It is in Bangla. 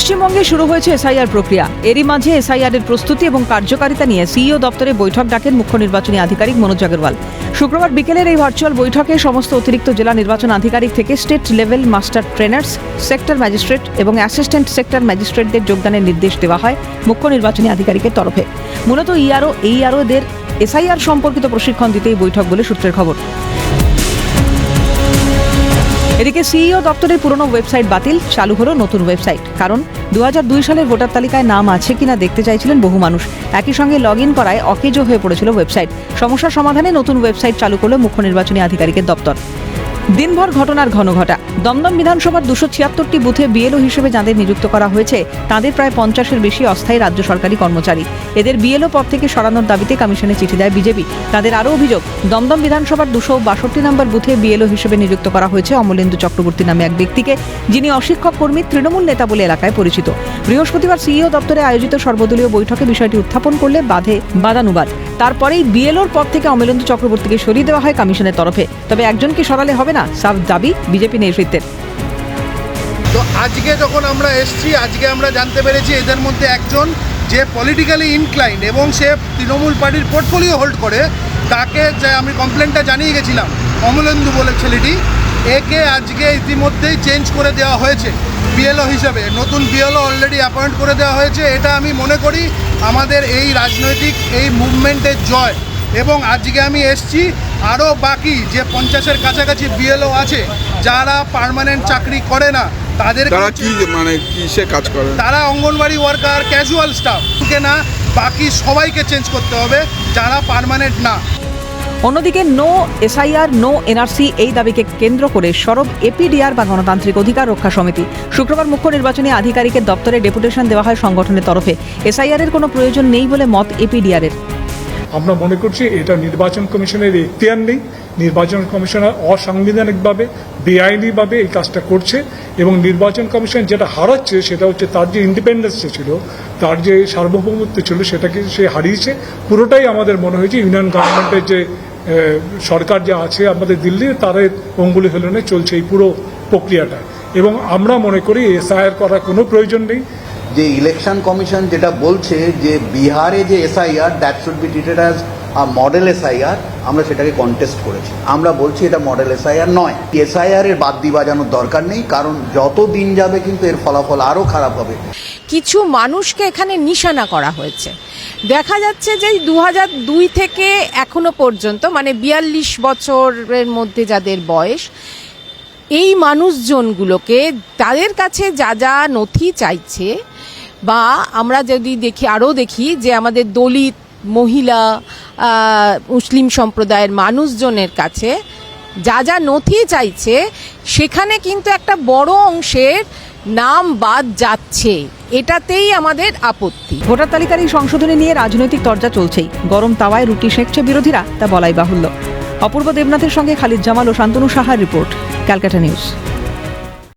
পশ্চিমবঙ্গে শুরু হয়েছে এসআইআর প্রক্রিয়া। এরই মাঝে এসআইআর এর প্রস্তুতি এবং কার্যকারিতা নিয়ে সিইও দপ্তরে বৈঠক ডাকেন মুখ্য নির্বাচনী আধিকারিক মনোজ আগরওয়াল। শুক্রবার বিকেলের এই ভার্চুয়াল বৈঠকে সমস্ত অতিরিক্ত জেলা নির্বাচন আধিকারিক থেকে state level master trainers, sector magistrate এবং অ্যাসিস্ট্যান্ট সেক্টর ম্যাজিস্ট্রেটদের যোগদানের নির্দেশ দেওয়া হয় মুখ্য নির্বাচনী আধিকারিকের তরফে। মূলত ইআরও এই আরওদের এসআইআর সম্পর্কিত প্রশিক্ষণ দিতে এই বৈঠক বলে সূত্রের খবর। এদিকে সিইও দপ্তরের পুরনো ওয়েবসাইট বাতিল, চালু হলো নতুন ওয়েবসাইট। কারণ দু হাজার দুই সালের ভোটার তালিকায় নাম আছে কিনা দেখতে চাইছিলেন বহু মানুষ। একই সঙ্গে লগ ইন করায় অকেজো হয়ে পড়েছিল ওয়েবসাইট। সমস্যার সমাধানে নতুন ওয়েবসাইট চালু করল মুখ্য নির্বাচনী আধিকারিকের দপ্তর। দিনভর ঘটনার ঘন ঘটা দমদম বিধানসভার দুশো ছিয়াত্তরটি বুথে বিএলও হিসেবে যাদের নিযুক্ত করা হয়েছে, তাদের প্রায় পঞ্চাশের বেশি অস্থায়ী রাজ্য সরকারি কর্মচারী। এদের বিএলও পদ থেকে সরানোর দাবিতে কমিশনে চিঠি দেয় বিজেপি। তাদের আরও অভিযোগ, দমদম বিধানসভার দুশো বাষট্টি নম্বর বুথে বিএলও হিসেবে নিযুক্ত করা হয়েছে অমলেন্দু চক্রবর্তী নামে এক ব্যক্তিকে, যিনি অশিক্ষক কর্মী তৃণমূল নেতা বলে এলাকায় পরিচিত। বৃহস্পতিবার সিইও দপ্তরে আয়োজিত সর্বদলীয় বৈঠকে বিষয়টি উত্থাপন করলে বাধে বাদানুবাদ। তারপরেই বিএলওর পদ থেকে অমলেন্দু চক্রবর্তীকে সরিয়ে দেওয়া হয় কমিশনের তরফে। তবে একজনকে সরালে হবে না। সাফ দাবি বিজেপি নেতৃত্বের। তো আজকে যখন আমরা এসছি, আজকে আমরা জানতে পেরেছি এদের মধ্যে একজন যে পলিটিক্যালি ইনক্লাইন্ড এবং সে তৃণমূল পার্টির পোর্টফোলিও হোল্ড করে, তাকে যে আমি কমপ্লেনটা জানিয়ে গেছিলাম অমলেন্দু বলে ছেলেটি, একে আজকে ইতিমধ্যেই চেঞ্জ করে দেওয়া হয়েছে বিএলও হিসেবে। নতুন বিএলও অলরেডি অ্যাপয়েন্ট করে দেওয়া হয়েছে, এটা আমি মনে করি আমাদের এই রাজনৈতিক, এই মুভমেন্টের জয়। এবং আজকে আমি এসছি আরও বাকি যে পঞ্চাশের কাছাকাছি বিএলও আছে যারা পার্মানেন্ট চাকরি করে না তাদের তারা কি মানে কিসে কাজ করে? তারা অঙ্গনবাড়ি ওয়ার্কার ক্যাজুয়াল স্টাফ না বাকি সবাইকে চেঞ্জ করতে হবে যারা পার্মানেন্ট না। অন্যদিকে নো এসআইআর নো এনআরসি এই দাবিকে কেন্দ্র করে সরব এপিডিআর বা গণতান্ত্রিক অধিকার রক্ষা সমিতি। শুক্রবার মুখ্য নির্বাচনী আধিকারিকের দপ্তরে ডেপুটেশন দেওয়া হয় সংগঠনের তরফে। এসআইআর এর কোনো প্রয়োজন নেই বলে মত এপিডিআর এর। আমরা মনে করছি এটা নির্বাচন কমিশনের এখতিয়ার নেই। নির্বাচন কমিশনার অসাংবিধানিকভাবে, বেআইনিভাবে এই কাজটা করছে এবং নির্বাচন কমিশন যেটা হারাচ্ছে সেটা হচ্ছে তার যে ইন্ডিপেন্ডেন্স ছিল, তার যে সার্বভৌমত্ব ছিল সেটাকে সে হারিয়েছে। পুরোটাই আমাদের মনে হয়েছে ইউনিয়ন গভর্নমেন্টের যে সরকার যে আছে আমাদের দিল্লির তাদের অঙ্গুলি হেলনে চলছে এই পুরো প্রক্রিয়াটা। এবং আমরা মনে করি এসআইআর করার কোনো প্রয়োজন নেই। যে ইলেকশন কমিশন যেটা বলছে যে বিহারে যে SIR that should be treated as a model SIR আমরা সেটাকে কন্টেস্ট করেছি। আমরা বলছি এটা মডেল এসআইআর নয়। এসআইআর এর বাদ দিয়ে বাজানোর দরকার নেই, কারণ যত দিন যাবে কিন্তু এর ফলাফল আরও খারাপ হবে। কিছু মানুষকে এখানে নিশানা করা হয়েছে। দেখা যাচ্ছে যে দু হাজার দুই থেকে এখনও পর্যন্ত মানে বিয়াল্লিশ বছরের মধ্যে যাদের বয়স এই মানুষজনগুলোকে তাদের কাছে যা যা নথি চাইছে বা আমরা যদি দেখি, আরও দেখি যে আমাদের দলিত মহিলা মুসলিম সম্প্রদায়ের মানুষজনের কাছে যা যা নথি চাইছে, সেখানে কিন্তু একটা বড় অংশের নাম বাদ যাচ্ছে। এটাতেই আমাদের আপত্তি। ভোটার তালিকার এই সংশোধনী নিয়ে রাজনৈতিক তরজা চলছেই। গরম তাওয়ায় রুটি সেঁকছে বিরোধীরা, তা বলাই বাহুল্য। অপূর্ব দেবনাথের সঙ্গে খালিদ জামাল ও শান্তনু সাহার রিপোর্ট। ক্যালকাটা নিউজ